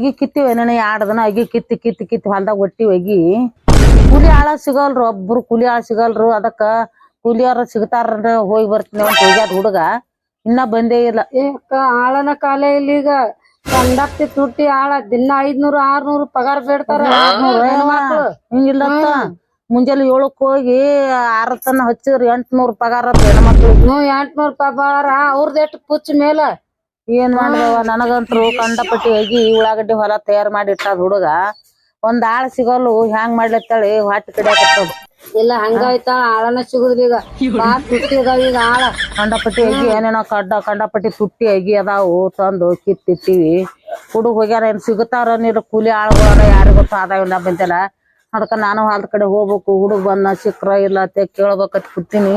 ಅಗಿ ಕಿತ್ತಿವ ಏನೇನ ಎರಡ್ ದಿನ ಅಗಿ ಕಿತ್ತಿ ಕಿತ್ತಿ ಕಿತ್ತಿ ಹೊಲ್ದಾಗ ಒಟ್ಟಿವಿ ಅಗಿ ಕೂಲಿ ಆಳ ಸಿಗಲ್ರು ಒಬ್ರು ಕೂಲಿ ಆಳ ಸಿಗಲ್ರು ಅದಕ್ಕ ಕೂಲಿಯವ್ರ ಸಿಗ್ತಾರ ಹೋಗಿ ಬರ್ತೀನಿ ಅಂತ ಹೋಗ್ಯಾದ ಹುಡುಗ. ಇನ್ನ ಬಂದೇ ಇಲ್ಲ. ಏಕ ಅಕ್ಕ ಆಳನ ಕಾಲ ಇಲ್ಲಿ ಈಗ ಕಂಡಕ್ತಿ ತುಟ್ಟಿ ಆಳ ದಿನ ಐದ್ನೂರು ಆರ್ನೂರು ಪಗಾರ ಬೇಡ್ತಾರ. ಹಿಂಗಿಲ್ಲ ಮುಂಜಾನೆ ಏಳಕ್ ಹೋಗಿ ಆರ ತನ ಹಚ್ಚಿದ್ರ ಎಂಟ್ನೂರು ಪಗಾರ ಹೆಣ್ಮಕ್ಳು ಎಂಟ್ನೂರು ಪಗಾರ ಅವ್ರದ್ ಎಷ್ಟು ಪುಚ್ಚ ಮೇಲ? ಏನ್ ಮಾಡಿದವ? ನನಗಂತ್ರು ಕಂಡಪಟ್ಟಿ ಆಗಿ ಉಳ್ಳಾಗಡ್ಡಿ ಹೊಲ ತಯಾರ್ ಮಾಡಿ ಇಟ್ಟ ಹುಡುಗ. ಒಂದ್ ಆಳ್ ಸಿಗಲ್ಲು ಹ್ಯಾಂಗ್ ಮಾಡ್ಲತ್ತೇಳಿ? ಹೊಟ್ಟಿ ಕಡೆ ಇಲ್ಲ ಹಂಗಾಯ್ತ ಆಳನ ಸಿಗುದ್ರಿ ಈಗ. ಬಾ ತುಟ್ಟಿ ಅದಾವ ಈಗ ಆಳ. ಕಂಡಪಟ್ಟಿ ಅಗಿ ಏನೇನೋ ಕಡ್ಡ ಕಂಡಪಟ್ಟಿ ತುಟ್ಟಿ ಅಗಿ ಅದಾವು. ತಂದು ಕಿತ್ತಿಟ್ಟಿವಿ. ಹುಡುಗ ಹೋಗ್ಯಾರ ಏನ್ ಸಿಗುತ್ತಾರ ನೀರು ಕೂಲಿ ಆಳುಗಳ ಯಾರಿಗೂ ಗೊತ್ತ ಅದಾವಿಲ್ಲ ಬಂತಲ್ಲ. ಅದಕ್ಕ ನಾನು ಹೊಲದ ಕಡೆ ಹೋಗ್ಬೇಕು. ಹುಡುಗ ಬಂದ ಸಿಕ್ರ ಇಲ್ಲ ಅಂತ ಕೇಳ್ಬೇಕತ್ ಕೂತೀನಿ.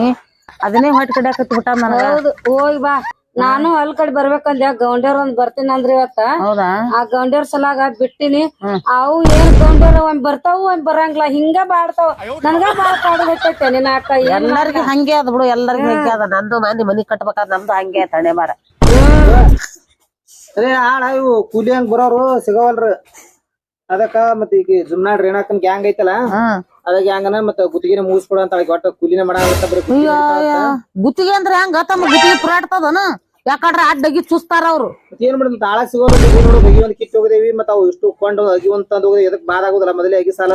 ಅದನ್ನೇ ಹೊಟ್ಟಿ ಹಾಕತ್ ಬಿಟ್ಟ ನನಗ. ಹೋಗಿ ಬಾ. ನಾನು ಅಲ್ ಕಡೆ ಬರ್ಬೇಕಂದ್ಯ ಗೌಂಡ್ಯರ್ ಒಂದ್ ಬರ್ತೀನಿ ಅಂದ್ರಿ ಇವತ್ತ. ಹೌದಾ? ಆ ಗೌಂಡ್ಯರ್ ಸಲಾಗ ಬಿಟ್ಟಿನಿ. ಅವು ಏನ್ ಗೌಂಡ್ಯರ್ ಒಂದ್ ಬರ್ತಾವು ಒಂದ್ ಬರಂಗಿಲ್ಲ. ಹಿಂಗ ಬಾಡ್ತಾವ ನನ್ಗ ಬಾಳ ಕಾಡ್ಬೇಕೈತೆ ನಿನ್ನ ಅಕ್ಕ ಎಲ್ಲರಿಗೂ ಹಂಗೆ ಅದ ಬಿಡು ಎಲ್ಲರಿಗೂ ಹಂಗೆ ಅದ. ನಂದು ಮಂದಿ ಮನಿ ಕಟ್ಬೇಕಾದ್ ನಮ್ದು ಹಂಗೆ ತಣೆ ಮಾರ. ಅರೇ ಅದೇ ಆಳ ಇವು ಕೂಲಿ ಹಂಗ್ ಬರೋರು ಸಿಗವಲ್ರಿ. ಅದಕ್ಕ ಮತ್ತ ಈಗ ಜುಮ್ನಾಡ್ ರೇಣಾಕನ್ ಗ್ಯಾಂಗ್ ಐತಲ್ಲ? ಅದ ಗ್ಯಾಂಗನ ಮತ್ತ ಗುತ್ತಿಗೆನ ಮುಗಿಸ್ಕೊಡ ಅಂತ ಒಟ್ಟ ಕೂಲಿನ ಮಾಡ ಬರೀ ಗುತ್ತಿಗೆ ಅಯ್ಯೋ. ಗುತ್ತಿಗೆ ಅಂದ್ರೆ ಹೆಂಗ ತಮ್ಮ ಗುತ್ತಿಗೆ ಪುರಾಡ್ತದನ ಯಾಕಂದ್ರ ಅಡ್ಡಗಿ ಚುಸ್ತಾರ ಅವ್ರು. ಏನ್ ಮಾಡಿದ್ ತಾಳ ಸಿಗೋದು ನೋಡು ಬಗಿ ಒಂದ್ ಕಿತ್ತು ಹೋಗಿದೇವಿ ಮತ್ತ ಅವು ಇಷ್ಟು ಕೊಂಡು ಅಗಿ ಒಂದ್ ತಂದು ಹೋಗಿದೆ ಎದಕ್ ಬಾದ ಆಗುದಿಲ್ಲ ಮೊದಲೇ ಅಗಿ ಸಾಲ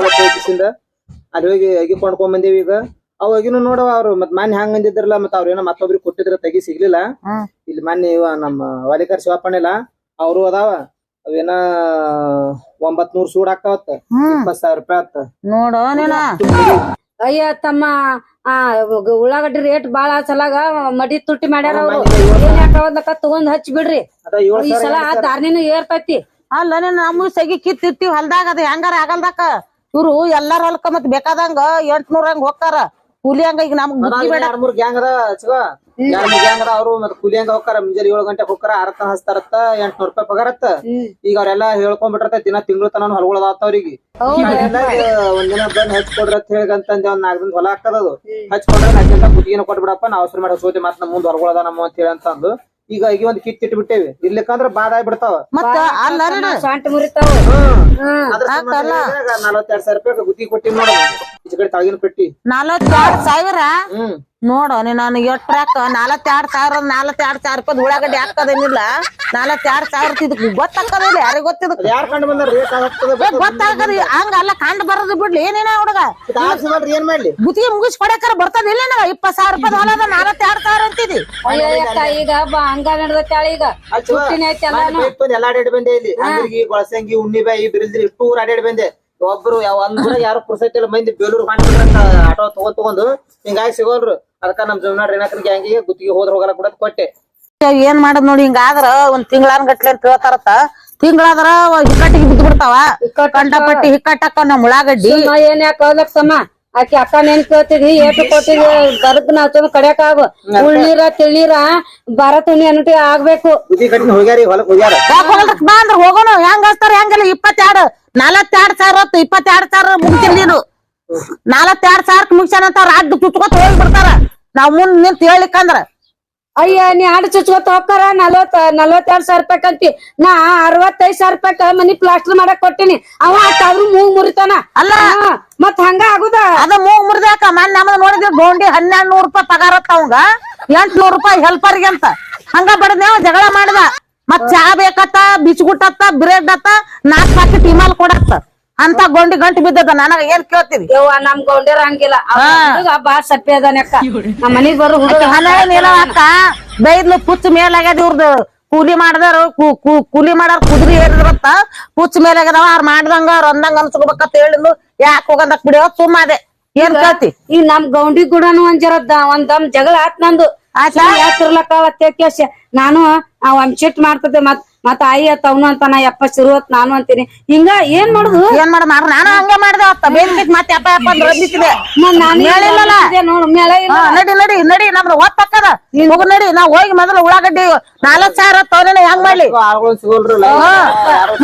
ಅಲ್ಲಿ ಹೋಗಿ ಅಗಿ ಕೊಂಡ್ಕೊಂಡ್ ಬಂದೇವಿ ಈಗ. ಅವ್ ಅಗಿನೂ ನೋಡವ ಅವ್ರು ಮತ್ ಮಾನ್ಯ ಹಂಗ್ ಅಂದಿದ್ರಲ್ಲ ಮತ್ತ ಅವ್ರ ಏನೋ ಮತ್ತೊಬ್ರಿಗೆ ಕೊಟ್ಟಿದ್ರ ತೆಗಿ ಸಿಗ್ಲಿಲ್ಲ. ಇಲ್ಲಿ ಮಾನ್ಯ ಇವ ನಮ್ಮ ವಾಲಿಕರ್ ಶಿವಪ್ಪಣ್ಣಿಲ್ಲ ಅವ್ರು ಅದಾವ. ಅವೇನ ಒಂಬತ್ ನೂರ್ ಸೂಡ್ ಹಾಕಾವತ್ತ ಹ್ಮ್. ಇಪ್ಪತ್ ಸಾವಿರ ರೂಪಾಯಿ ಆತ ನೋಡು ನೀನ. ಅಯ್ಯ ತಮ್ಮ ಆ ಉಳ್ಳಾಗಡ್ಡಿ ರೇಟ್ ಬಾಳ ಸಲಾಗ ಮಡಿ ತುಟ್ಟಿ ಮಾಡ್ಯಾರ ಅವ್ರು. ಏನ್ ಯಾಕವದ್ಲಕ್ಕ ತಗೊಂಡ್ ಹಚ್ಚಿ ಬಿಡ್ರಿ ಈ ಸಲ ಆ ದಾರ್ನಿನೂ ಏರ್ತೈತಿ. ಅಲ್ಲ ನಮ್ಮ ಸಗಿ ಕಿತ್ತಿರ್ತಿವಿ ಹೊಲ್ದಾಗ ಅದ ಹೆಂಗಾರ ಆಗಲ್ದಾಕ ಇವ್ರು ಎಲ್ಲಾರ ಹೊಲ್ಕ ಮತ್ ಬೇಕಾದಂಗ ಎಂಟ್ನೂರ ಹಂಗ ಹೋಗ್ತಾರ. ಕೂಲಿ ಹಂಗ ಈಗ ನಮ್ಗ್ ಬುದ್ಧಿ ಬೇಡ. ಅದ ಅವ್ರು ಮತ್ ಕೂಲಿ ಹಂಗ ಹೋಗ್ತಾರ ಮುಂಜಾನೆ ಏಳು ಗಂಟೆ ಹೋಗ್ತಾರ ಆರತ್ತ ಹಸ್ತಾರತ್ತ ಎಂಟ್ನೂರ್ ರೂಪಾಯಿ ಪಗಾರತ್ತ. ಈಗ ಅವ್ರೆಲ್ಲಾ ಹೇಳ್ಕೊಂಡ್ಬಿಟ್ರತ್ತ ದಿನ ತಿಂಗಳು ತನ ಹೊಲಗಳದಾವ ಅವ್ರಿಗೆ. ಒಂದಿನ ಬಂದ್ ಹಚ್ ಕೊಡ್ರಿ ಅಂತ ಹೇಳಿಗಂತಂದ ಒಂದ್ ನಾಲ್ಕ್ ದಿನ ಹೊಲ ಹಾಕದದು ಹಚ್ ಕೊಡ್ರಿ ನಾಲ್ಕಿಂತ ಗುತ್ತಿಗೆನ ಕೊಟ್ಬಿಡಪ್ಪ ನಾವ್ ಅವಸರ ಮಾಡಿ ಹಸೋತಿ ಮತ್ ನಮ್ ಮುಂದ್ ಹೊರಗಳದ ನಮ್ಮ ಅಂತ ಹೇಳಿ ಅಂತಂದು ಈಗ ಈಗ ಒಂದ್ ಕಿತ್ ಇಟ್ಬಿಟ್ಟೇವಿ. ಇರ್ಲಿಕ್ಕಂದ್ರ ಬಾದ ಆಗ್ಬಿಡ್ತಾವ. ನಲವತ್ತೆರಡ್ ಸಾವಿರ ರೂಪಾಯಿ ಗುತ್ತಿಗೆ ಕೊಟ್ಟಿ ನೋಡ. ಈ ಕಡೆ ತಾಗಿನ ಪೆಟ್ಟಿ. ನಲವತ್ತೆರಡ್ ಸಾವಿರ? ಹ್ಮ್. ನೋಡು ನೀ ನಾನು ಎಟ್ರಾಕ ನಲವತ್ತೆರಡ್ ಸಾವಿರ ನಲವತ್ತೆರಡ್ ಸಾವಿರ ರೂಪಾಯಿ ಉಳ್ಳಾಗಡ್ಡಿ ಹಾಕದೇನಿಲ್ಲ ನಲವತ್ತೆರಡ್ ಸಾವಿರ ಗೊತ್ತಾಕದಿಲ್ಲ ಯಾರಿಗ್ ಗೊತ್ತಿದಕ್ ಯಾರ್ ಕಂಡು ಗೊತ್ತಾಕೋದಿಲ್ಲ ರೇಟ್ ಆಗ್ತದ ಗೊತ್ತಾಗದ. ಹಂಗಲ್ಲ ಕಂಡು ಬರೋದು ಬಿಡ್ಲಿ. ಏನೇನ ಹುಡುಗ. ಏನ್ ಮಾಡ್ಲಿ? ಗುತ್ತಿಗೆ ಮುಗಿಸ್ ಕೊಡಕಾರ ಬರ್ತದ ಇಲ್ಲ ನಾವ ಇಪ್ಪತ್ ಸಾವಿರ ರೂಪಾಯಿ ಹೊಲದ ಎರಡ್ ಸಾವಿರ ಅಂತಿದಿ. ಅಯ್ಯ ಈಗ ಬಾ ಹಂಗ ನಡ್ದೈತಾಳ ಈಗ. ಎಲ್ಲಾ ಬಂದೆ ಇಲ್ಲಿ. ಗೊಳಸಂಗಿ ಉಣ್ಣಿಬಾಯಿ ಬಿರಿದ್ರಿ ಇಷ್ಟು ಊರ್ ಅಡ್ಯಾಡಿ ಬಂದೆ. ಒಬ್ರು ಯಾವ ಯಾರು ಪುರ್ಸೈತಿಲ್ಲ ಮಂದಿ ಬೇಲೂರು ಮಾಡ್ಬಿಟ್ರಂತ ಆಟೋ ತಗೊಂಡ್ ತಗೊಂಡು ಹಿಂಗಾಗಿ ಸಿಗೋಲ್ರು. ಅದಕ್ಕ ನಮ್ ಜಮೀನಾರ್ ಏನಕ್ರಿ ಗ್ಯಾಂಗಿಗೆ ಗುತ್ತಿಗೆ ಹೋದ್ರ ಹೋಗಲ್ಲ ಕೂಡ ಕೊಟ್ಟೆ. ಏನ್ ಮಾಡದ್ ನೋಡಿ ಹಿಂಗಾದ್ರ ಒಂದ್ ತಿಂಗಳಾನ್ ಗಟ್ಲೆ ಅಂತ ಹೇಳ್ತಾರತ್ತ. ತಿಂಗಳಾದ್ರ ಹಿಕ್ಕಟ್ಟಿಗೆ ಬಿದ್ದು ಬಿಡ್ತಾವ ಕಂಡಪಟ್ಟಿ ಹಿಕ್ಕಟ್ಟಕ್ಕ ನಮ್ ಉಳ್ಳಾಗಡ್ಡಿ ಏನ್ ಯಾಕ ಹೋಗ್ಲಕ್ ಸಮ ಆಕಿ ಅಕ್ಕ ನೆನ್ ಕೇಳ್ತಿದ್ವಿ ಏಟು ಕೊಟ್ಟಿದ್ವಿ ಬರದ್ ನಾವ್ ಚಲೋ ಕಡ್ಯಾಕ ಆಗ. ಉಳ್ನೀರ ತಿಳ್ನೀರ ಬರ ತುಣಿ ಅನ್ನಟಿ ಆಗ್ಬೇಕು. ಬಾ ಅಂದ್ರ ಹೋಗೋಣ ಹೆಂಗ್ ಹಚ್ತಾರ ಹೆಂಗಿಲ್ಲ ಇಪ್ಪತ್ತೆರಡು. ನಲವತ್ತೆರಡ್ ಸಾವಿರ ಹೊತ್ತು ಇಪ್ಪತ್ತೆರಡ್ ಸಾವಿರ ಮುಗಿತಿಲ್ ನೀನು. ನಲವತ್ತೆರಡ್ ಸಾವಿರಕ್ ಮುಗಿಸ್ಯಾನಂತ ಅವ್ರ ಅಡ್ಡ ತುಚ್ಕೊತ ಹೋಗಿ ಬಿಡ್ತಾರ. ನಾವ್ ಮುಂದ್ ನಿಂತ ಹೇಳಿಕಂದ್ರ ಅಯ್ಯ ನೀ ಆಡ್ ಚುಚ್ಕೊತ ಹೋಗ್ತಾರ ನಲ್ವತ್ ನಲ್ವತ್ತೆರಡ್ ಸಾವಿರ ರೂಪಾಯಿ ಕಂತಿ. ನಾ ಅರವತ್ತೈದ್ ಸಾವಿರ ರೂಪಾಯಿ ಮನಿ ಪ್ಲಾಸ್ಟರ್ ಮಾಡಕ್ ಕೊಟ್ಟಿನಿ. ಅವ ಆಟಾದ್ರು ಮೂಗ್ ಮುರಿತಾನ. ಅಲ್ಲ. ಮತ್ ಹಂಗ ಆಗುದ? ಅದ ಮೂಗ್ ಮುರ್ದಾಕ ಮನ್ ನಮ್ದ ನೋಡಿದ್ರೆ ಗೋಂಡಿ ಹನ್ನೆರಡ್ ನೂರು ರೂಪಾಯಿ ಪಗಾರ ಅವಂಗ ಅವಂಗ. ಎಂಟ್ನೂರ್ ರೂಪಾಯಿ ಹೆಲ್ಪರ್ಗೆ ಅಂತ. ಹಂಗ ಬಡದ್ನೇವ ಜಗಳ ಮಾಡ್ದ. ಮತ್ ಚಾ ಬೇಕತ್ತ ಬಿಸ್ಗುಟ್ ಬ್ರೆಡ್ ಅತ್ತ ನಾಲ್ಕ್ ಪಾಕೆಟ್ ಇಮಾಲ್ ಕೊಡತ್ತ. ಅಂತ ಗೊಂಡಿ ಗಂಟು ಬಿದ್ದದ ನನಗ ಏನ್ ಕೇಳ್ತೀವಿ ಯವ್ವ ನಮ್ ಗೌಂಡ್ಯರ ಹಂಗಿಲ್ಲ. ಹುಡುಗ ಬಾ ಸಪ್ಪೆ ಅದಾನಕ್ಕ ನಮ್ಮ ಮನಿಗ್ ಬರೋ ಹುಡುಗ ಹನ್ನೆರಡು ಅಕ್ಕ. ಬೈದ್ಲು ಪುಚ್ಚ ಮೇಲಾಗ್ಯದ ಇವ್ರದ್ದು ಕೂಲಿ ಮಾಡ್ದಾರ ಕೂಲಿ ಮಾಡಾರ ಕುದುರೆ ಏರಿದ್ರತ್ತ ಪುಚ್ಚ ಮೇಲಾಗ್ಯದವ ಅವ್ರ ಮಾಡ್ದಂಗ ಅವ್ರ ಅಂದಂಗ ಅನ್ಸ್ಕೋಬೇಕಂತ ಹೇಳಿದ್ಲು. ಯಾಕೆ ಹೋಗಂದಕ್ ಬಿಡಿಯೋ ಸುಮ್ಮ ಅದೇ ಏನ್ ಕೇಳ್ತಿ? ಈ ನಮ್ ಗೌಂಡಿ ಕೂಡ ಒಂದ್ ಜರ ಒಂದ್ ದಮ್ ಜಗಳ ಆತ್ ನಂದು. ಆಯ್ತಾ? ಕೇಶ ನಾನು ಒಂದ್ ಚಿಟ್ ಮಾಡ್ತದೆ ಮತ್ ಮತ್ ಆಯಿ ಅತ್ತ ಅವನು ಅಂತಾನ ನಾ ಯಪ್ಪ ಸಿರುವತ್ ನಾನು ಅಂತೀನಿ. ಹಿಂಗ ಏನ್ ಮಾಡುದು? ಏನ್ ಮಾಡ ಮಾರ ನಾನು ಹಂಗ ಮಾಡ್ದೆ ಅತ್ತ. ಬೇರೆ ಮತ್ತೆ ಅಪ್ಪ ಅಪ್ಪ ನಾನು ನಾನ್ ಏನ್ ಹೇಳಿಲ್ಲಲ್ಲ? ನೋಡು ಮೇಳ ಇಲ್ಲ. ಹಾ, ನಡಿ ನಡಿ ನಡಿ ನಮ್ದು ಒತ್ತಕ್ಕದ ಹೋಗ ನಡಿ ನಾವ್ ಹೋಗಿ ಮೊದಲು ಉಳ್ಳಾಗಡ್ಡಿ ನಾಲ್ಕ್ ಸಾವಿರ ತೊಗೊಂಡ ಹೆಂಗ್ ಮಾಡ್ಲಿ.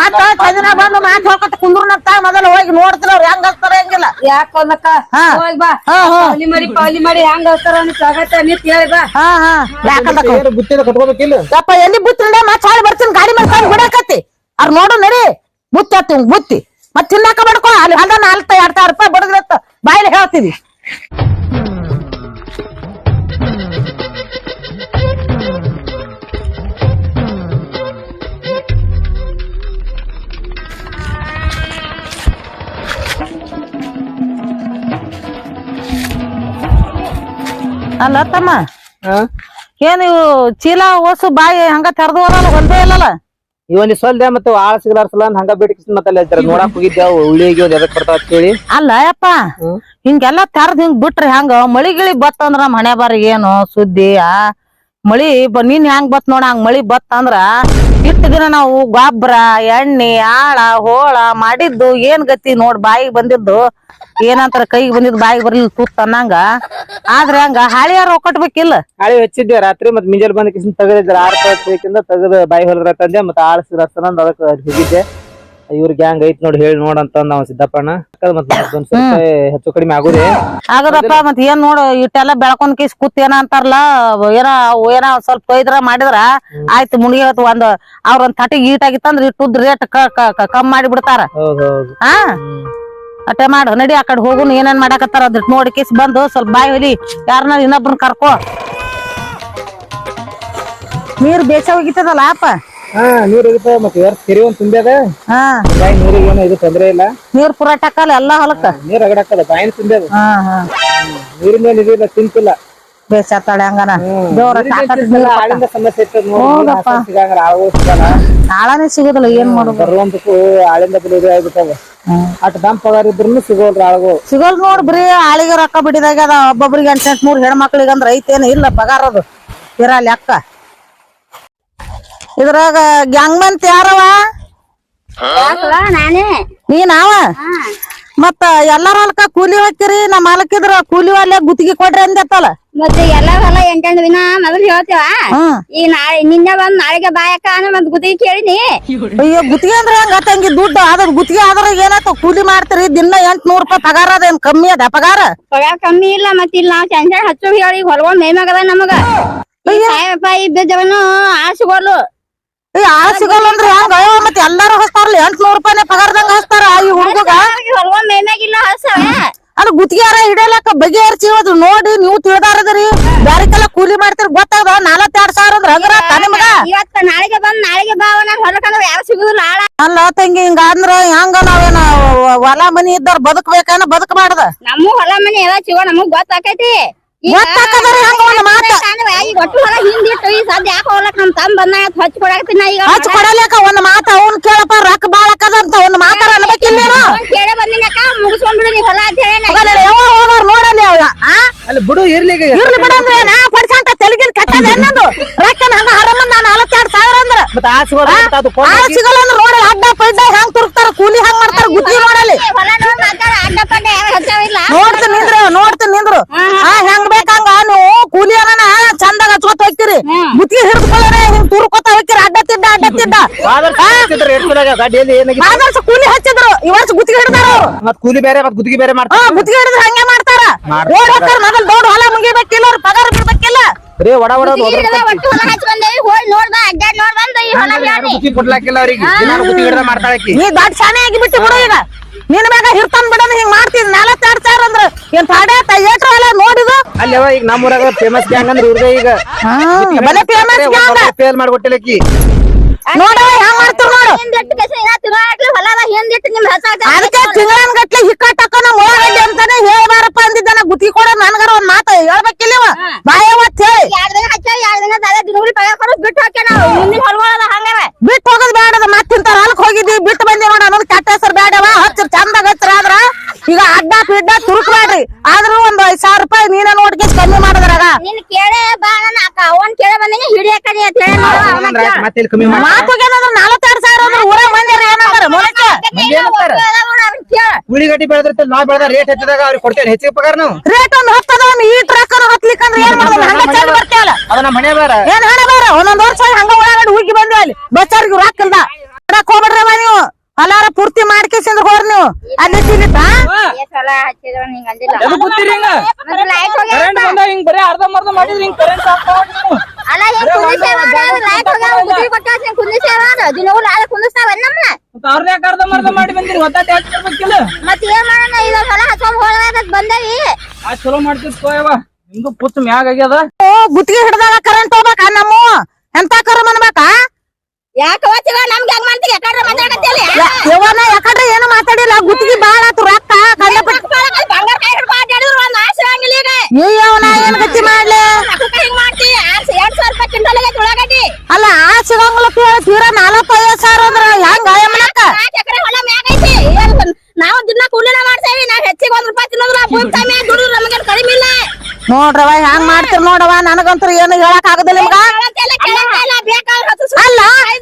ಮತ್ತ ಚಂದಿನ ಬಂದು ಮಾತು ಹೋಗತ್ತ ಕುಂದ್ರನಂತ ಮೊದಲು ಹೋಗಿ ನೋಡ್ತಿಲ್ಲ ಅವ್ರು ಹೆಂಗ್ ಹಸ್ತಾರ ಹೆಂಗಿಲ್ಲ. ಯಾಕ ಒಂದಕ್ಕ ಹಾ. ಹೋಗ್ ಬಾ. ಪಾಲಿ ಮಾಡಿ ಪಾಲಿ ಮಾಡಿ ಹೆಂಗ್ ಹಸ್ತಾರ ಅಂತ ಹೇಳಿ ಬಾ. ಹಾ ಹಾ. ಯಾಕಂದ ಬುತ್ತಿನ ಕಟ್ಕೋಬೇಕಿಲ್ಲ? ಅಪ್ಪ ಎಲ್ಲಿ ಬುತ್ತಿ ಮತ್ತೆ ಹಾಳಿ ಬರ್ತೀನಿ. ಗಾಡಿ ಮೇಲೆ ತಂದು ಬಿಡಕತ್ತಿ ಅವ್ರು ನೋಡು ನಡಿ, ಮುತ್ತಿ ಬುತ್ತಿ ಮತ್ ತಿನ್ನಾಕ ಬಡ್ಕೊ ಅಲ್ಲಿ ಹೊಲ್ದ ನಾಲ್ಕ ಎರಡ್ ಸಾವಿರ ರೂಪಾಯಿ ಬಡದ್ರತ್ತ ಬಾಯಿಲಿ ಹೇಳ್ತೀವಿ ಅಲ್ಲ ತಮ್ಮ ಏನ್ ಇವು ಚೀಲ ಓಸು ಬಾಯಿ ಹಂಗ ತೆರೆದು ಹೋದಲ್ಲ ಹೊಲ್ದೇ ಇಲ್ಲಲ್ಲ? ಇವನಿ ಸೊಲ್ದೆ ಮತ್ತೆ ಆಳ ಸಿಗಲಾರ್ಸಲ್ಲ ಹಂಗ ಬಿಟ್ಟು ಮತ್ತೆ ಅಲ್ಲಿ ಜರ ನೋಡಾಕ್ ಹೋಗಿದ್ದೆ ಉಳ್ಳಿಗೆ ಒಂದ್ ಎದಕ್ ಬರ್ತಾವ ಹೇಳಿ. ಅಲ್ಲ ಯಪ್ಪ ಹಿಂಗೆಲ್ಲ ತೆರ್ದ್ ಹಿಂಗ್ ಬಿಟ್ರಿ ಹಂಗ? ಮಳಿಗಿಳಿ ಬತ್ತಂದ್ರ ನಮ್ಮ ನಮ್ ಹಣೆ ಬಾರಿ ಏನು ಸುದ್ದಿ ಆ? ಮಳಿ ಬ, ನೀನ್ ಹೆಂಗ್ ಬತ್ ನೋಡ ಹಂಗ್ ಮಳಿ ಬತ್ ಅಂದ್ರ ಇಷ್ಟ ದಿನ ನಾವು ಗೊಬ್ಬರ ಎಣ್ಣೆ ಆಳ ಹೋಳ ಮಾಡಿದ್ದು ಏನ್ ಗತಿ ನೋಡ್ ಬಾಯಿಗೆ ಬಂದಿದ್ದು. ಏನಂತಾರ ಕೈಗೆ ಬಂದಿದ್ದು ಬಾಯಿಗೆ ಬರ್ಲಿಲ್ಲ ತುತ್ತ ಅನ್ನಂಗ. ಆದ್ರೆ ಹಂಗ ಹಾಳಿಯಾರ ಒಕ್ಕಟ್ಬೇಕಿಲ್ಲ. ಹಾಳಿ ಹೆಚ್ಚಿದ್ದೆ ರಾತ್ರಿ ಮತ್ ಮಿಂಜಲ್ ಬಂದ ಕಿಸಿನ ತೆಗದಿದ್ರ ಆರ್ ತೆಗದ ಬಾಯಿ ಹೊಲದ್ರ ತಂದೆ ಮತ್ತೆ ಆಳ ಸಿಗಲಾರ್ಸಲ ಅದಕ್ಕೆ ಹೋಗಿದ್ದೆ. ಇವ್ರ ಗ್ಯಾಂಗ್ ಐತ್ ನೋಡಿ ಹೇಳಿ ನೋಡಂತ ನಾವ್ ಸಿದ್ದಪ್ಪಣ್ಣ. ಹೆಚ್ಚು ಕಡಿಮೆ ಆಗುದೇ. ಆಗದಪ್ಪ ಮತ್ ಏನ್ ನೋಡು ಇಟ್ಟೆಲ್ಲ ಬೆಳ್ಕೊಂಡ್ ಕೇಸ್ ಕೂತ್ ಏನ ಅಂತಾರಲ್ಲ ಏನ ಅವ್ ಏನ ಸ್ವಲ್ಪ ಕೊಯ್ದ್ರ ಮಾಡಿದ್ರ ಆಯ್ತು ಮುಣಿಗೆ ಹೊತ್ತು ಒಂದ್ ಅವ್ರ ಒಂದ್ ತಟಿಗ್ ಈಟ್ ಆಗಿತ್ತಂದ್ರ ಇಟ್ಟುದ್ ರೇಟ್ ಕಮ್ ಮಾಡಿ ಬಿಡ್ತಾರ. ಹಾ? ಅಟ್ಟೆ ಮಾಡು ನಡಿ ಆ ಕಡೆ ಹೋಗುನ್ ಏನೇನ್ ಮಾಡಾಕತ್ತಾರ ಅದ್ರ ನೋಡಿ ಕೇಸ್ ಬಂದು ಸ್ವಲ್ಪ ಬಾಯಿ ಹೊಲಿ. ಯಾರನ್ನ ಇನ್ನೊಬ್ರನ್ನ ಕರ್ಕೋ. ನೀರ್ ಬೇಸ ಹೋಗಿತ್ತದಲ್ಲ ಅಪ್ಪ ಹಾ ನೀರ್ ಇರುತ್ತೆ ಮತ್ತೆ ವರ್ಷ ಕೆರೆ ಒಂದ್ ತುಂಬ್ಯದ ಹಾ. ಹಿಂಗಾಗಿ ನೀರಿಗೆ ಏನು ಇದು ತೊಂದ್ರೆ ಇಲ್ಲ. ನೀರ್ ಪುರಾಟಕ್ಕಲ್ಲ ಎಲ್ಲಾ ಹೊಲಕ್ಕ. ನೀರ್ ಅಗಡಕ್ಕದ ಬಾಯಿನ ತುಂಬ್ಯದ ಹಾ ಹಾ. ನೀರಿನ ಮೇಲೆ ಇದಿಲ್ಲ ತಿಂತಿಲ್ಲ. ಬೇಸಾತಾಳೆ ಹಂಗನ ದೇವ್ರ ಸಾಕಷ್ಟು ನೀರ್ ಕೊಟ್ಟ. ಆಳಿಂದ ಸಮಸ್ಯೆ ಇರ್ತದ ಹೌದಪ್ಪ. ನೋಡಿ ಸಿಗಂಗ್ರ ಆಳು ಸಿಗಲ್ಲ. ನಾಳನೇ ಸಿಗುದಿಲ್ಲ ಏನ್ ಮಾಡುದು? ಬರುವಂತಕ್ಕೂ ಆಳಿಂದ ಬೆಲೆ ಇದು ಆಗ್ಬಿಟ್ಟದ. ಅಟ್ ದಮ್ ಪಗಾರ ಇದ್ರೂ ಸಿಗೋಲ್ರ ಆಳುಗಳು ಸಿಗೋಲ್ ನೋಡ್ ಬರೀ ಆಳಿಗೆ ರೊಕ್ಕ ಬಿಡಿದಾಗ ಅದ ಒಬ್ಬೊಬ್ರಿಗೆ ಎಂಟ್ ಎಂಟ್ ಮೂರ್ ಹೆಣ್ಮಕ್ಳಿಗೆ ಅಂದ್ರೆ ಐತೇನು ಇಲ್ಲ ಪಗಾರದು ಇರ ಲೆಕ್ಕ ಇದ್ರಾಗ ಗ್ಯಾಂಗ್ ಮಂತ್ ಯಾರವ? ನಾನೇ. ನೀನಾವ? ಮತ್ತ ಎಲ್ಲಾರ ಹೊಲಕ ಕೂಲಿ ಹಾಕಿರಿ ನಮ್ಮ ಮಾಲಕಿದ್ರ ಕೂಲಿ ಹೊಲ್ಯ ಗುತ್ತಿಗೆ ಕೊಡ್ರಿ ಅಂದತ್ತಲ್ಲ ಮತ್ತೆ ಎಲ್ಲಾರ ಹೊಲ ಎಂಟೆಂಟು ದಿನ ಮೊದಲು ಹೇಳ್ತೇವ? ಈ ನಾಳೆ ನಿನ್ನೆ ಬಂದ್ ನಾಳೆಗೆ ಬಾಯಕ ಅನ್ನೋ ಮತ್ ಗುದಿ ಕೇಳಿನಿ. ಅಯ್ಯೋ ಗುತ್ತಿಗೆ ಅಂದ್ರೆ ಹೆಂಗ ತಂಗಿ ದುಡ್ಡು? ಅದ್ರ ಗುತ್ತಿಗೆ ಆದ್ರ ಏನಾಯ್ತು? ಕೂಲಿ ಮಾಡ್ತೀರಿ ದಿನ ಎಂಟ್ ನೂರ್ ರೂಪಾಯಿ ಪಗಾರ ಅದೇನ್ ಕಮ್ಮಿ ಅದ ಪಗಾರ? ಪಗಾರ ಕಮ್ಮಿ ಇಲ್ಲ ಮತ್ತೆ ಇಲ್ಲಿ ನಾವ್ ಚಂಚ ಹಚ್ಚು ಹೇಳಿ ಹೊಲ್ಗೊಂಡ್ ಮೇಮಗದ ನಮಗ. ಸಾಯಪ್ಪ ಈ ಬಿದ್ದವನು ಆಸಿಗೋಲು ಆಳ ಸಿಗಲ್ಲ ಅಂದ್ರೆ ಹೆಂಗ? ಅಯ್ಯೋ ಮತ್ತೆ ಎಲ್ಲಾರು ಹಚ್ತಾರಲ್ಲ ಎಂಟ್ ನೂರ್ ರೂಪಾಯಿನ ಪಗಾರದಂಗ ಹಚ್ತಾರ ಈ ಹುಡುಗ ಹೊಲ್ಗೊಂಡ್ ಮೇಮ್ಯಾಗಿಲ್ಲ ಹಚ್ಚವೆ ಅದು ಗುತ್ತಿಗೆಯಾರ ಹಿಡಿಯಲಕ್ಕ ಬಗೆಹರಿಸಿ ಇವತ್ತು ನೋಡಿ ನೀವು ತಿಳಿದಾರದ್ರಿ. ಬ್ಯಾರಿಕೆಲ್ಲ ಕೂಲಿ ಮಾಡ್ತೀರಿ ಗೊತ್ತಾಗದ? ನಲವತ್ತೆರಡ್ ಸಾವಿರ ಅಂದ್ರೆ ಹಂಗ್ರ ನಿಮಗ? ಇವತ್ತ ನಾಳೆಗೆ ಬಂದ್ ನಾಳೆಗೆ ಬಾವನ ಯಾರು ಸಿಗುದಿಲ್ಲ ಆಳ. ಅಲ್ಲ ತಂಗಿ ಹಿಂಗ ಅಂದ್ರ ಹೆಂಗ ನಾವೇನ ಹೊಲ ಮನಿ ಇದ್ದಾರ ಬದುಕ್ ಮಾಡದ? ನಮ್ಮ ಹೊಲ ಮನಿ ಎಲ್ಲ ಸಿಗೋ ನಮಗ್ ಗೊತ್ತಾಕೈತಿ. ಹಚ್ಚ ಕೊಡಲೇಕ ಒಂದ್ ಮಾತ ಅವ್ನ್ ಕೇಳಪ್ಪ ರೊಕ್ಕ ಬಾಳ ಅಂತ ಒಂದ್ ಮಾತಾರ ಅನ್ಬೇಕಿಲ್ಲ ನೀನು. ಅವ್ನ್ ಕೇಳೇ ಬಂದಿನಕ್ಕ ಮುಗಿಸ್ಕೊಂಡ್ಬಿಡು ನೀ ಹೊಲ ಅಂತ ಹೇಳಿ ಹೋಗಲ್ಲ, ಯಾವಾಗ ಹೋಗೋರ್ ನೋಡಲ್ಲಿ ಅವ ಆ? ಅಲ್ಲಿ ಬಿಡು ಇರ್ಲಿ ಈಗ. ಇರ್ಲಿ ಬಿಡಂದ್ರೆ ನಾ ಪಡ್ಸಂತ ತೆಲಿಗಿನ ಕಟ್ಟದ ಅನ್ನೋದು. ರೊಕ್ಕ ಹಂಗ ಹರಮನ್ ನಾನು ನಲವತ್ತೆರಡು ಸಾವಿರ ಅಂದ್ರ. ಸಿಗೋಲ್ಲ ಅಂದ್ರೆ ನೋಡಲ್ಲ ಅಡ್ಡ ಪಡ್ಡ ಹೆಂಗ್ ತುರ್ಕ್ತಾರ ಕೂಲಿ ಹೆಂಗ್ ಮಾಡ್ತಾರ ಗುದ್ದಿ ನೋಡಲ್ಲಿ ಹೊಲ ನೋಡಿ ಮಾತಾಡ ಅಡ್ಡ ಪಡ್ಡ ಯಾವ ಹಚ್ಚಾವಿಲ್ಲ ನೋಡ್ತೀನಿ ನಿಂದ್ರು ನೋಡ್ತೀನಿ ನಿಂದ್ರು ಆ ಹೆಂಗ್ ಬೇಕಂಗ ನೀವು ಕೂಲಿ ಅನ್ನ ಚಂದಾಗ ಹಚ್ಕೊತ ಹೋಗ್ತೀರಿ ಗುತ್ತಿಗೆ ಹಿಡಿದುಕೊಳ್ಳೋರೆ ಹಿಂಗ್ ತುರ್ಕೋತ ಹೋಗ್ತೀರಿ ಅಡ್ಡ ತಿಡ್ಡ ಅಡ್ಡ ತಿಡ್ಡ ಆದರ್ಶ ಕೂಲಿ ಹಚ್ಚಿದ್ರು ಈ ವರ್ಷ ಗುತ್ತಿಗೆ ಹಿಡ್ದಾರ. ಮತ್ ಕೂಲಿ ಬೇರೆ ಮತ್ ಗುತ್ತಿಗೆ ಬೇರೆ ಮಾಡ್ತಾರೆ. ಗುತ್ತಿಗೆ ಹಿಡಿದ್ರೆ ಹಂಗೆ ಮಾಡ್ತಾರ. ಓಡ್ ಹೋಗ್ತಾರ ಮೊದಲ್ ದೊಡ್ಡ ಹೊಲ ಮುಗಿಬೇಕಿಲ್ಲ ಅವ್ರ ಪಗಾರ ಬಿಡ್ಬೇಕಿಲ್ಲ. ಒಡ ಒಡ ಈಗಲೇ ಒಟ್ಟು ಹೊಲ ಹಚ್ಚಿ ಬಂದೇವಿ ಹೋಗಿ ನೋಡ್ದ ಅಡ್ಡಾಡ್ ನೋಡ್ ಬಂದ ಈ ಹೊಲ ಯಾರು ಗುತ್ತಿಗೆ ಕೊಡ್ಲಾಕಿಲ್ಲ ಅವ್ರಿಗೆ. ದಿನಾನು ಗುತ್ತಿಗೆ ಹಿಡ್ದ ಮಾಡ್ತಾಳೆ ನೀ ದೊಡ್ಡ ಶಾನೆ ಆಗಿ ಬಿಟ್ಟು ಬಿಡು ಈಗ. ನಿನ್ನ ಮ್ಯಾಗ ಹಿರ್ತನ್ ಬಿಡೋದು ಹಿಂಗ್ ಮಾಡ್ತೀನಿ ನಲವತ್ತೆರಡು ಸಾವಿರ ಅಂದ್ರ. ಏನ್ ಹೊಲ ನೋಡಿದು ಅಲ್ಲಿ ಈಗ ನಮ್ಮೂರಾಗ ಫೇಮಸ್ ಗ್ಯಾಂಗ್ ಅಂದ್ರೆ ಇವ್ರದೇ ಈಗ. ಫೇಮಸ್ ಫೇಲ್ ಮಾಡ್ಕೊಟ್ಟಿಲ್ಲಕ್ಕಿ ನೋಡ ಹೆಂಗ್ ಮಾಡ್ತಾರ ನೋಡು. ಹಿಂದಿಟ್ಟು ಕೆಸ ಇನ್ನ ತಿಂಗಳಾಗ್ಲಿ ಹೊಲ ಅದ ಹಿಂದಿಟ್ಟು ನಿಮ್ ಹಸ ಅದಕ್ಕೆ ತಿಂಗಳನ್ ಗಟ್ಲೆ ಹಿಕ್ಕಟ್ಟಕ್ಕ ನಮ್ಮ ಒಳಗಡ್ಡಿ ಅಂತಾನೆ ಹೇಳ್ಬಾರಪ್ಪ ಅಂದಿದ್ದಾನ. ಗುತ್ತಿ ಕೊಡ ನನ್ಗಾರ ಒಂದ್ ಮಾತು ಹೇಳ್ಬೇಕಿಲ್ಲ ಇವ ಬಾಯವತ್ ಹೇಳಿ ಎರಡ್ ದಿನ ಹಚ್ಚ ಎರಡ್ ದಿನ ದಾದ ದಿನಗಳು ಪಗಾರ ಕೊಡೋದು ಬಿಟ್ಟು ಹಾಕ್ಯ ನಾವು ಮುಂದಿನ ಹೊಲಗಳದ ಹಂಗವೆ ಬಿಟ್ಟು ಹೋಗೋದ್ ಬೇಡದ ಮತ್ತಿಂತ ಹೊಲಕ್ ಹೋಗಿದ್ವಿ ಬಿಟ್ಟು ಬಂದಿ ನೋಡ ಅನ್ನೋದು ಕೆಟ್ಟ ಹೆಸರು ಬೇಡವ ಹಚ್ಚರ್ ಚಂದಾಗ ಹಚ್ಚರ ಆದ್ರ ಈಗ ಅಡ್ಡ ಪಿಡ್ಡ ತುರುಕ್ಬೇಡ್ರಿ ಆದ್ರೂ ಒಂದ್ ಐದ್ ಸಾವಿರ ರೂಪಾಯಿ ನೀನ ನೋಡ್ಕೆ ಕಮ್ಮಿ ಮಾಡಿದ್ರಾಗ ನಿನ್ ಕೇಳೇ ಬಾ ನನ್ನ ಅಕ್ಕ ಅವನ್ ಕೇಳ ಬಂದಿನಿ ಹಿಡಿಯಕದಿ ಅಂತ ಹೇಳಿ ನೋಡು, ಇಲ್ಲಿ ಕಮ್ಮಿ ಮಾಡಿ ಮಾತು ನಲವತ್ತೆರಡು ಸಾವಿರ ಅಂದ್ರೆ ಊರ ಮಂದಿರ ಏನಂತಾರ ಮೊಲಕ್ಕೆ ಮಂದಿ ಅವ್ನ್ ಕೇಳು. ಉಳಿಗಡ್ಡಿ ಬೆಳೆದಿರ್ತೀವಿ ನಾವ್ ಬೆಳೆದ ರೇಟ್ ಹೆಚ್ಚಿದಾಗ ಅವ್ರಿಗೆ ಕೊಡ್ತೇವೆ ಹೆಚ್ಚಿಗೆ ಪಗಾರ ನಾವು ರೇಟ್ ಒಂದು ಹತ್ತದ ಒಂದ್ ಈ ಟ್ರಕ್ ಹತ್ಲಿಕ್ಕಂದ್ರೆ ಏನ್ ಮಾಡೋದು ಹಂಗ ಚಂದ ಬರ್ತೇವಲ್ಲ ಅದ ನಮ್ಮ ಮನೆ ಬೇಡ ಏನ್ ಹಣ ಒಂದೊಂದ್ ವರ್ಷ ಹಂಗ ಒಳಗಡೆ ಹುಡುಕಿ ಬಂದ್ವಿ ಅಲ್ಲಿ ಬಸ್ಸಾರಿಗೆ ರೊಕ್ಕ ಇಲ್ದ ಹೋಗ್ಬಿಡ್ರವ ನೀವು ಅಲ್ಲಾರ ಪೂರ್ತಿ ಮಾಡ್ಕೇಸಿಂದ್ರ ಹೋರ್ ನೀವು ಅಲ್ಲಿ ಸಿಗುತ್ತಾ. ಎದಕ್ ಹಿಂಗ ಕರೆಂಟ್ ಹಿಂಗ್ ಬರೀ ಅರ್ಧ ಮರ್ಧ ಮಾಡಿದ್ರಿ ಹಿಂಗ್ ಕರೆಂಟ್ ಅಲ್ಲ, ಏನ್ ಕುಂದಿಸ್ಯಾವ ಹೋಗ್ಯಾವ, ಕೊಟ್ಟಾಸ ಏನ್ ಕುಂದಿಸ್ಯಾವ ಅದ? ದಿನಗಳು ಆಳ ಕುಂದಿಸ್ತಾವ ನಮ್ಮನ್ನ ಮತ್ತ ಅವ್ರದೇ ಯಾಕೆ ಮಾಡಿ ಬಂದಿರಿ? ಹೊತ್ತಾಟ ಯಾಕೆ ಬರ್ಬೇಕಿಲ್ಲ ಮತ್ ಏನ್ ಮಾಡೋಣ ಇದೊಂದ್ ಸಲ ಹಚ್ಕೊಂಡ್ ಹೋಗ್ಬೇಕಂತ ಬಂದೇವಿ. ಆ ಚಲೋ ಮಾಡ್ತಿತ್ತು ಯವ್ವ. ನಿಮ್ದು ಪುಚ್ಚ ಮ್ಯಾಗ ಆಗ್ಯದ? ಓ ಗುತ್ತಿಗೆ ಹಿಡ್ದಾಗ ಕರೆಂಟ್ ಹೋಗ್ಬೇಕಾ ನಮ್ಮ? ಎಂತ ಕರ್ಮ ಅನ್ಬೇಕಾ? ಯಾಕ ನಮ್ಗೆ ಹೆಂಗ್ ಯಾಕಂದ್ರೆ ಮಾತಾಡತ್ತಿಲ್ಲ ಯವನ ಯಾಕಂದ್ರೆ ಏನು ಮಾತಾಡಿಲ್ಲ. ಗುತ್ತಿಗೆ ಬಾಳ ಆತು ರೊಕ್ಕ. ಕಂಡಪಟ್ಟಿ ಈಗ ಅಯ್ಯವನ ಏನ್ ಮಾಡ್ಲಿ ಅಲ್ಲ ಆ ನಾಲ್ಕೈದು ಸಾವಿರ ಅಂದ್ರ ಹೆಂಗ ಯಮನಕ್ಕ ನಾವು ದಿನ ಕೂಲಿನ ಮಾಡ್ತೇವಿ ನಾವ್ ಹೆಚ್ಚಿಗೆ ಒಂದ್ ರೂಪಾಯಿ ತಿನ್ನೋದ್ರ ಕಡಿಮೆ ಇಲ್ಲ ನೋಡ್ರವ ಹೆಂಗ್ ಮಾಡ್ತೀರ ನೋಡವ ನನಗಂತೂ ಏನು ಹೇಳಕ್ ಆಗುದಿಲ್ಲ ನಿಮ್ಗ ಕೇಳಂತಿಲ್ಲ, ಕೇಳಂತಿಲ್ಲ, ಬೇಕಾದ್ರೆ ಹತ್ತು ಸಾವಿರ ಅಲ್ಲ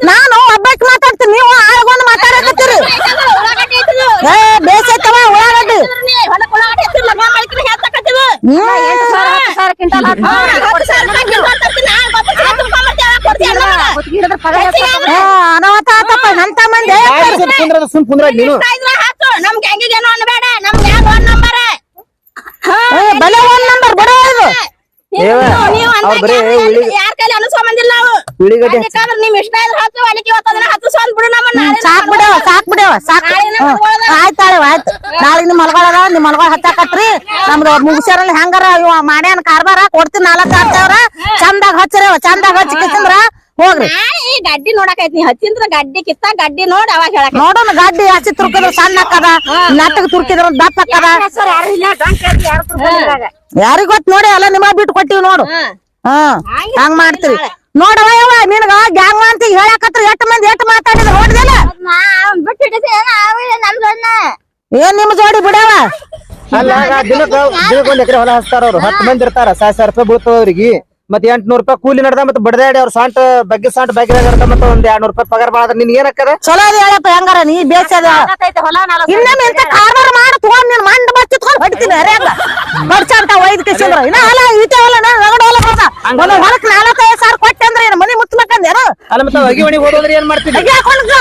ನಾನು ಒಬ್ಬಾಕಿ ಮಾತಾಡ್ತೀನಿ ನೀವು ಆಳ್ಗೊಂಡ್ ಮಾತಾಡಕತ್ತೀರಿ ಐತಂದ್ರೆ ಉಳ್ಳಾಗಡ್ಡಿ ಐತದು. ಏ ಬೇಸೈತವ ಉಳ್ಳಾಗಡ್ಡಿ ನೀ ಹೊಲಕ್ ಉಳ್ಳಾಗಡ್ಡಿ ಐತಿ, ಲಗ್ನ ಮಾಡ್ಕೊಂಡು ಹೇಳ್ತಕತ್ತೀವಿ. ಹ್ಮ್. ಹತ್ತು ಸಾವಿರ ರೂಪಾಯಿ ಕ್ವಿಂಟಲ್ ತರ್ತೀನಿ, ಆ ಗೊಬ್ಬರ ಚೀಲ ತುಂಬ್ಕೊಂಬರ್ತೀವಿ, ಆ ಕೊಡ್ತೀಯ ನಮ್ಗೆ? ಹೆಚ್ಚಿಗೆ ಏ, ಅನಾಹುತ ಆತಪ್ಪ ಎಂತ ಮಂದಿ ಯಾರ್ ಸುಮ್ ಕುಂದ್ರದ ಸುಮ್ ಕುಂದ್ರ ನೀನು ಇಷ್ಟ ಇದ್ರೆ ಹಾಕು, ನಮ್ಗೆ ಹೆಂಗಿಗೇನು ಅನ್ಬೇಡ ನಮ್ಗೆ ಯಾವ್ದು ಒಂದ್ ನಂಬರ್ ಏ, ಬಲೆ ಒಂದ್ ನಂಬರ್ ಬಡ ಇದು ಏವ, ನೀವು ಅವ್ರ್ ಬರೀ ಉಳ್ಳಿ- ಯಾರ ಕೈಲಿ ಅನುಸ್ಕೊಂಬಂದಿಲ್ಲ ನಾವು ಉಳ್ಳಿಗಡ್ಡಿ ಅದಕ್ಕಾದ್ರೆ ನಿಮ್ ಇಷ್ಟ ಇದ್ರೆ ಹತ್ತು ಅಲ್ಲಿಗೆ ಇವತ್ತದನ್ನ ಹತ್ತು ಬಿಡು ನಮ್ಮನ್ನ. ಕುಂದ್ರ ಸಾಕ್ ಬಿಡವ ಸಾಕ್ ಬಿಡವ ಸಾಕ್. ನಾಳಿನ ಮಲ್ಗೊಳದ. ಆಯ್ತಾಳ ಆಯ್ತು. ನಾಳೆ ನಿಮ್ ಮಲ್ಗೊಳದ ನಿಮ್ ಮಲ್ಗೊಳ ಹಚ್ಚಾಕತ್ರಿ. ನಮ್ದು ಮುಗಿಸ್ಯಾರಲ್ಲ ಹೆಂಗಾರ ಇವ ಮಾಡ್ಯಾನ ಕಾರ್ಬಾರ ಕೊಡ್ತೀನಿ ನಾಲ್ಕು ಚಂದಾಗ ಹಚ್ಚಿರವ ಚಂದಾಗ ಹಚ್ಚಿ ಕಿತ್ತಂದ್ರ ಹೋಗ್ರಿ. ಈ ಗಡ್ಡಿ ನೋಡಕೈತಿ ನೀ ಹಚ್ಚಿಂದ್ರ ಗಡ್ಡಿ ಕಿತ್ತ ಗಡ್ಡಿ ನೋಡಿ ಅವಾಗ ಹೇಳಕ್ ನೋಡೋಣ ಗಡ್ಡಿ ಹಚ್ಚಿ ತುರ್ಕಿದ್ರ ಸಣ್ಣ ಅಕ್ಕದ ನಾಟಕ ತುರ್ಕಿದ್ರ ದಪ್ಪ ಅಕ್ಕದ. ಯಾರಿಗ್ ಗೊತ್ತ ನೋಡಿ ಎಲ್ಲ ನಿಮ ಬಿಟ್ಟು ಕೊಟ್ಟಿವಿ ನೋಡು. ಹಾ. ಹಂಗ್ ಮಾಡ್ತೀರಿ. ನೋಡವ ಯವ್ವ ನಿನಗ ಗ್ಯಾಂಗ್ ಅಂತ ಹೇಳಕತ್ರ ಎಷ್ಟ್ ಮಂದಿ ಎಷ್ಟ್ ಮಾತಾಡಿದ್ರ ನೋಡಿದಲ್ಲ ಏನ್ ನಿಮ್ ಜೋಡಿ ಬಿಡವ? ಅಲ್ಲ ದಿನಕ್ಕ ಎಕರೆ ಹೊಲ ಹಚ್ತಾರ ಅವ್ರು ಹತ್ತು ಮಂದಿ ಇರ್ತಾರ ಸಾವಿರ ಸಾವಿರ ರೂಪಾಯಿ ಬೀಳ್ತಾವ ಅವ್ರಿಗೆ. ಮತ್ ಎಂಟ್ನೂರು ರೂಪಾಯಿ ಕೂಲಿ ನಡ್ದ ಮತ್ತೆ ಬಡದಾಡಿ ಅವ್ರ ಸಾಂಟ್ ಬಗ್ಗೆ ಸಾಂಟ್ ಬಗ್ಗೆ ಮತ್ತೆ ಒಂದ್ ಎರಡ್ ನೂರ್ ರೂಪಾಯಿ ಪಗಾರ ಬಾಳ ನಿನ್ ಏನಕ್ಕದ ಚಲೋ ಅದ ಹೇಳಪ್ಪ ಹೆಂಗಾರ ನೀ ಬೇಸದ ಇನ್ನೊಮ್ಮೆ ಇಂತ ಕಾರ್ಬಾರ ಮಾಡ ತಗೊಂಡ್ ನೀನ್ ಮಂಡ್ ಬಚ್ಚಿತ್ಕೊಂಡ್ ಹೊಡಿತೀನಿ ಅರ್ಯಾಗ ಹೊಡ್ಸಂತ ಒಯ್ದ್ ಕಿಸಿದ್ರ ಇನ್ನ ಹೊಲ ಈಟೆ ಹೊಲ ರಗಡ ಹೊಲ ಬರ್ದ ಒಂದ್ ಹೊಲಕ್ ನಾಲ್ಕೈದು ಸಾವಿರ ಕೊಟ್ಟೆ ಅಂದ್ರೆ ಏನ್ ಮನಿ ಮುಚ್ಚಲಕ್ಕಂದೇನು ಅಲ್ಲ ಮತ್ತೆ ಅಗಿ ಮಣಿಗೆ ಹೋದ್ರೆ ಏನ್ ಮಾಡ್ತಿದ್ವಿ ಅಗ್ಗಿ ಹಾಕೊಂಡ್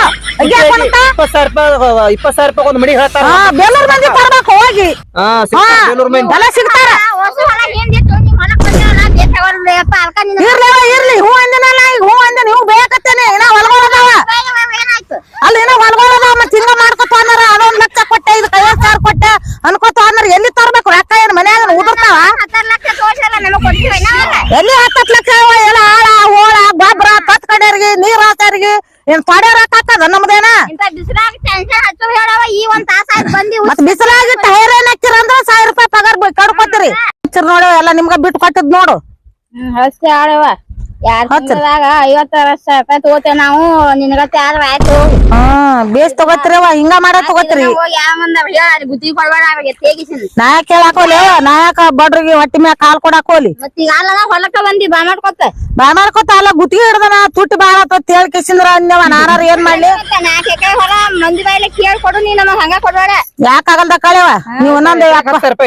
ಅಗ್ಗಿ ಹಾಕೊಂಡ್ ಇಪ್ಪತ್ ಸಾವಿರ ರೂಪಾಯಿ ಇಪ್ಪತ್ ಸಾವಿರ ರೂಪಾಯಿ ಒಂದ್ ಹೇಳ್ತಾರ ಹಾ ಬೇಲೂರ್ ಮಂದಿ ತರ್ಬೇಕು ಹೋಗಿ. ಹಾ ಸಿಗ್ತಾರ ಬೇಲೂರ್ ಮಂದಿ. ಹೊಸ ಹೊಲ ಹೊಲಕ್ ಇರ್ಲಿ ಇರ್ಲಿ. ಹೂ ಅಂದನಲ್ಲ ಈಗ ಹೂ ಅಂದ ನೀವು ಬೇಕತ್ತೇನೆ. ಇನ್ನ ಹೊಲ್ಗೊಳದಾವ. ಅಲ್ಲಿ ಏನೋ ಹೊಲ್ಗೊಳದಾವ ಮತ್ತೆ ಹಿಂಗ ಮಾಡ್ಕೊತ ಅನ್ನರ ಅದೊಂದ್ ಲಕ್ಷ ಕೊಟ್ಟೆ ಇದು ಐವತ್ ಸಾವಿರ ಕೊಟ್ಟೆ ಅನ್ಕೋತ ಅನ್ನರ ಎಲ್ಲಿ ತರ್ಬೇಕು? ರೊಕ್ಕ ಏನ್ ಮನ್ಯಾಗ ಉದುರ್ತಾವ? ಎಲ್ಲಿ ಹತ್ತತ್ ಲಕ್ಷ ಎಲ್ಲ ಆಳ ಓಳ ಗೊಬ್ಬರ ಕತ್ ಕಡೆಯರ್ಗಿ ನೀರ್ ಹಾಕೋರಿಗೆ ಏನ್ ತೊಡೆ ರೊಕ್ಕ ಹಾಕದ ನಮ್ದೇನ? ಇಂತ ಬಿಸಿಲಾಗ ಟೆನ್ಷನ್ ಹಚ್ಚು ಹೇಳವ ಈ ಒಂದ್ ತಾಸ ಆಯ್ತು ಬಂದಿ ಮತ್ ಬಿಸಿಲಾಗಿ ಟೈರ್ ಏನ್ ಹಾಕಿರ ಅಂದ್ರ ಸಾವಿರ ರೂಪಾಯಿ ಪಗಾರ ಕಡ್ಕೋತೀರಿ. ನೋಡಿ ನೋಡು ಎಲ್ಲ ನಿಮ್ಗ ಬಿಟ್ಟು ಕೊಟ್ಟಿದ್ ನೋಡು. ಹಸ್ತಿ ಆಡವ ಯಾರ್ ತಿಂಗಳದಾಗ ಐವತ್ತ ಲಕ್ಷ ರೂಪಾಯಿ ತಗೋತೇವ್ ನಾವು. ನಿನಗತ್ತೆ ಆದ್ರ ಆಯ್ತು. ಹ್ಮ್ ಬೇಸ್ ತಗೋತೀರವ ಹಿಂಗ ಮಾಡ ತಗೋತೀರಿ. ಯಾವ ಮುಂದ ಹೇಳ ಗುದ್ದಿ ಕೊಡ್ಬೇಡ ಅವಾಗ ತೇಗಿಸಿನ್ ನಾಯಕ ಹೇಳಾಕೋಲಿ ನಾಯಕ ಬಡ್ರಿಗೆ ಹೊಟ್ಟಿ ಮ್ಯಾಗ ಕಾಲ್ ಕೊಡಾಕೋಲಿ ಮತ್ ಈಗ ಅಲ್ಲ ಹೊಲಕ್ಕ ಬಂದಿ ಬಾ ಮಾಡ್ಕೊತ. ಬಾ ಮಾಡ್ಕೊತ ಅಲ್ಲ ಗುತ್ತಿಗೆ ಹಿಡ್ದನ ತುಟ್ಟಿ ಬಾಳ ಆತ ಹೇಳ್ ಕಿಸಿಂದ್ರ ನಾನಾರ ಏನ್ ಮಾಡ್ಲಿ? ನಾ ಎಕರೆ ಹೊಲ ಮಂದಿ ಬಾಯಿಲೆ ಕೇಳಿ ಕೊಡು ನೀ ನಮಗ್ ಹಂಗ ಕೊಡ್ಬೇಡ. ಯಾಕಾಗಲ್ದ ಕಳೆವ? ನೀವ್ ಒಂದೊಂದ್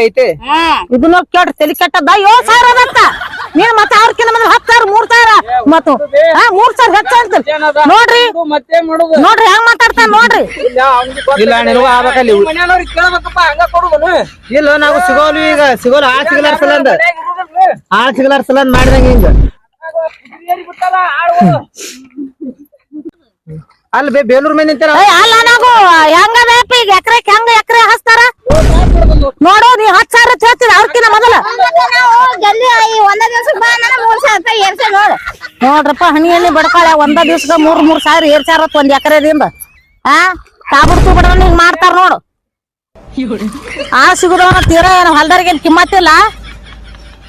ಐತಿ. ಇದನ್ನ ಕೇಳ್ರಿ ತಲಿ ಕೆಟ್ಟದ ಏಳ್ ಸಾವಿರ ಅದತ್ತ ನೀನ್ ಮತ್ತ ಅವ್ರಕಿನ ಮೊದಲು ಹತ್ತು ಸಾವಿರ ಮೂರ್ ಸಾವಿರ ಮತ್ತು ಹಾ ಮೂರ್ ಸಾವಿರ ಹೆಚ್ಚ ಅಂತ ನೋಡ್ರಿ. ಮತ್ತೆ ಮಾಡುದು ನೋಡ್ರಿ ಹೆಂಗ್ ಮಾತಾಡ್ತಾನ ನೋಡ್ರಿ. ಇಲ್ಲ ನಿನಗೂ ಆಗ್ಬೇಕಲ್ಲಿ. ಇಲ್ಲ ನಾವು ಸಿಗೋಲು ಈಗ. ಸಿಗೋಲು ಆ ಸಿಗಲಾರ ಸಲಂದ ಆ ಸಿಗಲಾರ ಸಲಂದ್ ಮಾಡಿದಂಗ ಹಿಂಗ. ಅಲ್ಲಿ ಅಲ್ಲ ಬೇ ಬೇಲೂರ್ ಮೇಲೆ ನಿಂತಾರ? ಅಲ್ಲ ನಾವು ಹೆಂಗ ಬೇಪ ಈಗ? ಎಕರೆ ಹೆಂಗ ಎಕರೆ ಹಚ್ತಾರ ನೋಡು ನೀ ಹತ್ತು ಸಾವಿರ ಹೇಳ್ತೀನಿ ಅವ್ರಕಿನ್ನ ಮೊದಲ ನಾವು ಜಲ್ದಿ ಈ ಒಂದ ದಿವಸಕ್ಕೆ ಬಾ ನಾನು ಮೂರ್ ಸಾವಿರ ರೂಪಾಯಿ ಏರ್ಸೆ ನೋಡು ನೋಡ್ರಪ್ಪ ಹಣಿ ಎಣ್ಣೆ ಬಡ್ಕೊಳೆ ಒಂದ ದಿವ್ಸಕ್ಕ ಮೂರ್ ಮೂರ್ ಸಾವಿರ ಏರ್ ಸಾವಿರ ಒಂದ್ ಎಕರೆದಿಂದ. ಆ? ತಾಬಿಡ್ತು ಬಿಡ ಹಿಂಗ್ ಮಾಡ್ತಾರ ನೋಡು. ಆ ಸಿಗುದವನ ತೀರ ಏನ ಹೊಲ್ದಾರಿಗೆ ಏನ್ ಕಿಮ್ಮತ್ತಿಲ್ಲ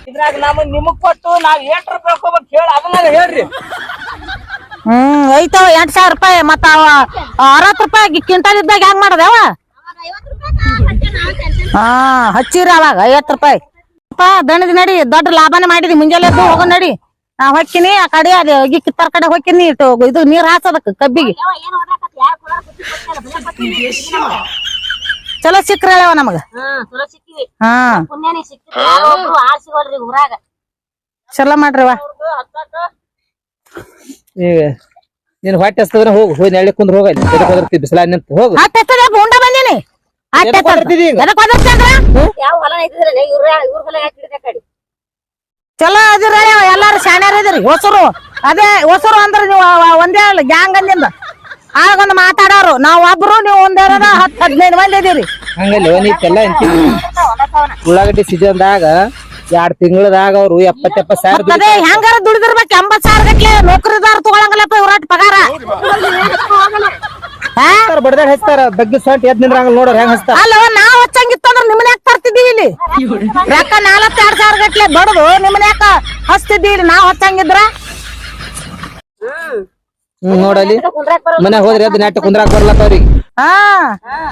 ಇದ್ರಾಗ ನಮ್ ನಿಮಗ್ ಕೊಟ್ಟು ನಾವ್ ಏಟ್ ರೂಪಾಯಿ ಹೋಗ್ಬೇಕು ಹೇಳ ಅದನ್ನ ಹೇಳ್ರಿ. ಹ್ಮ್ ಐತವ ಎಂಟ್ ಸಾವಿರ ರೂಪಾಯಿ ಮತ್ತ ಅವ ಅರವತ್ ರೂಪಾಯಿ ಕ್ವಿಂಟಲ್ ಇದ್ದಾಗ ಹೆಂಗ್ ಮಾಡದವ ಹಾ ಹಚ್ಚಿರ ಅವಾಗ ಐವತ್ ರೂಪಾಯಿ. ದಣದ ದಣದ್ ನಡಿ ದೊಡ್ಡ ಲಾಭನೇ ಮಾಡಿದಿ ಮುಂಜಾನೆ ಎದ್ದು ಹೋಗೋ ನಡಿ. ನಾ ಹೊಕ್ಕಿನಿ ಆ ಕಡೆ ಅದ ಹೋಗಿ ಕಿತ್ತಾರ ಕಡೆ ಹೊಕ್ಕಿನಿ ಇಟ್ಟು ಇದು ನೀರ್ ಹಾಸದಕ್ ಕಬ್ಬಿಗೆ. ಚಲೋ ಸಿಕ್ರವ ನಮಗ. ಹಾ ಚಲೋ ಮಾಡ್ರಿವ ನೀನ್ ಹೊಟ್ಟೆ ಹಸ್ತದ್ರ ಹೋಗು. ಹೋಗಿ ನೆಳ್ಳಿ ಕುಂದ್ರ ಹೋಗ ಬಿಸಿಲ ನಿಂತ ಹೋಗು. ಹತ್ತ ಉಂಡ ಬಂದಿನಿ. ಯಾವ ಹೊಲ ಇವ್ರ ಇವ್ರ ಹೊಲ ಹಾಕಿಡ್ದೆ ಕಡೆ. ಚಲೋ ಅದಿರ ಎಲ್ಲಾರು ಶಾಣ್ಯಾರ ಇದ್ರಿ, ಹೊಸರು. ಅದೇ ಹೊಸರು ಅಂದ್ರ ನೀವು ಒಂದೇ ಗ್ಯಾಂಗ್ ಅಂದಿಂದ. ಆಗೊಂದ್ ಮಾತಾಡೋರು, ನಾವ್ ಒಬ್ರು, ನೀವು ಒಂದೇರದ ಹತ್ತು ಹದಿನೈದು ಮಂದಿ ಇದೀರಿ. ಹಂಗಲ್ಲ ನೀತೆಲ್ಲ ಉಳ್ಳಾಗಡ್ಡಿ ಸೀಸನ್ದಾಗ ಎರಡ್ ತಿಂಗಳದಾಗ ಅವ್ರು ಎಪ್ಪತ್ತ ಎಪ್ಪತ್ ಸಾವಿರ ಅದೇ ಹೆಂಗಾರ ದುಡಿದಿರ್ಬೇಕು ಎಂಬತ್ ಸಾವಿರ ಗಟ್ಲೆ ನೌಕರಿದಾರ ತಗೊಳಂಗಿಲ್ಲಪ್ಪ ಇವ್ರಾಟ್ ಪಗಾರ. ಬಡದಾಗ ಹಚ್ತಾರ ಬಗ್ಗೆ ಸೊಂಟ ಎದ್ ನಿಂದ್ರಂಗ ನೋಡ್ರ ಹೆಂಗ್ ಹಚ್ತಾರ. ಅಲ್ಲ ನಾವ್ ಹಚ್ಚಂಗಿತ್ತಂದ್ರ ನಿಮ್ಮನೆ ಯಾಕೆ ತರ್ತಿದ್ದೀವಿ ಇಲ್ಲಿ? ರೊಕ್ಕ ನಾಲ್ವತ್ತೆರಡ್ ಸಾವಿರ ಗಟ್ಲೆ ಬಡದು ನಿಮ್ಮನೆ ಯಾಕ ಹಚ್ತಿದ್ದೀವಿ ನಾವ್ ಹಚ್ಚಂಗಿದ್ರ? ನೋಡಲಿ ಮನೆ ಹೋದ್ರೆ ಎದ್ ನೆಟ್ಟ ಕುಂದ್ರಾಕ್ ಬರ್ಲತ್ತ ಅವ್ರಿಗೆ. ಹಾ.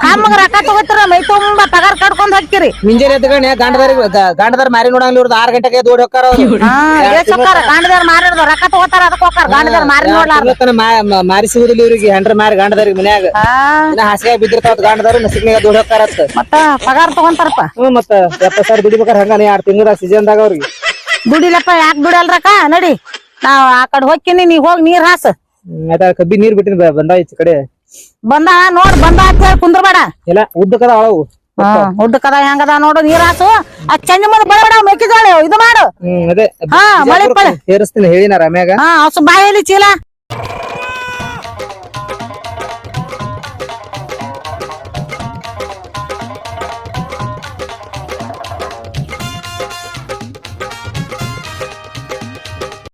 ನಮಗ್ ರೊಕ್ಕ ತಗೋತಿರ? ಮೈ ತುಂಬಾ ಪಗಾರ ಕಟ್ಕೊಂಡ್ ಹಾಕ್ತಿರಿ ಮುಂಜಾನೆ ಎದ್ಗಣೆ ಗಂಡದಾರಿಗೆ ಗಾಂಡದಾರ ಮಾರಿ ನೋಡಂಗ್ಲಿ ಇವ್ರದ್ದು ಆರ್ ಗಂಟೆಗೆ ದೂಡ್ ಹೋಗ್ತಾರ ಅವ್ರು. ಹಾ ದೇಶಕ್ಕಾರ ಗಾಂಡದಾರ ಮಾರಿ ರೊಕ್ಕ ತಗೋತಾರ ಅದಕ್ಕೆ ಹೋಗ್ತಾರ ಗಾಂಡದಾರ ಮಾರಿ ನೋಡ್ಲಾರ ಮಾರಿ ಸಿಗುದಿಲ್ಲ ಇವ್ರಿಗೆ ಹೆಂಡ್ರ ಮಾರಿ ಗಾಂಡದಾರಿಗೆ ಮನ್ಯಾಗ. ಹಾಸಿಗೆ ಬಿದ್ದಿರ್ತಾವ ಗಾಂಡದಾರು ನಸಿಕ್ನಾಗ ಎದ್ದು ಓಡಿ ಹೋಗ್ತಾರತ್ತ ಮತ್ತ ಪಗಾರ ತಗೊಂತಾರಪ್ಪ. ಹ್ಮ್ ಮತ್ತ ಎಪ್ಪತ್ ಸಾವಿರ ದುಡಿಬೇಕಾರ ಹಂಗ ಎರಡ್ ತಿಂಗಳ ಸೀಸನ್ದಾಗ ಅವ್ರಿಗೆ. ದುಡಿಲಪ್ಪ ಯಾಕೆ ದುಡಿಯಲ್ರಕ್ಕ? ನಡಿ. ನಾವ್ ಆ ಕಡೆ ಹೋಗ್ತೀನಿ ನೀ ಹೋಗಿ ನೀರ್ ಹಾಸ. ಕಬ್ಬಿ ನೀರ್ ಬಿಟ್ಟಿನ ಬಂದಾವ ಈ ಕಡೆ. ಬಂದ ನೋಡ್ ಬಂದ ಅಂತ ಹೇಳಿ ಕುಂದ್ರಬೇಡ. ಇಲ್ಲ ಉದ್ದಕದ ಅಳವು ಹಾ ಉದ್ದಕದ ಹೆಂಗದ ನೋಡು ನೀರ್ ಹಾಸು. ಆ ಚಂದ ಮುಂದೆ ಬಡಬೇಡ ಮೆಕ್ಕಿಜೋಳ ಇದು ಮಾಡು. ಹಾ, ಮಳೆ ಪಳೆ. ಸೇರಿಸ್ತೀನಿ ಹೇಳಿನ ರಮ್ಯಾಗ. ಹಾ ಹಸು ಬಾಯಲ್ಲಿ ಚೀಲ.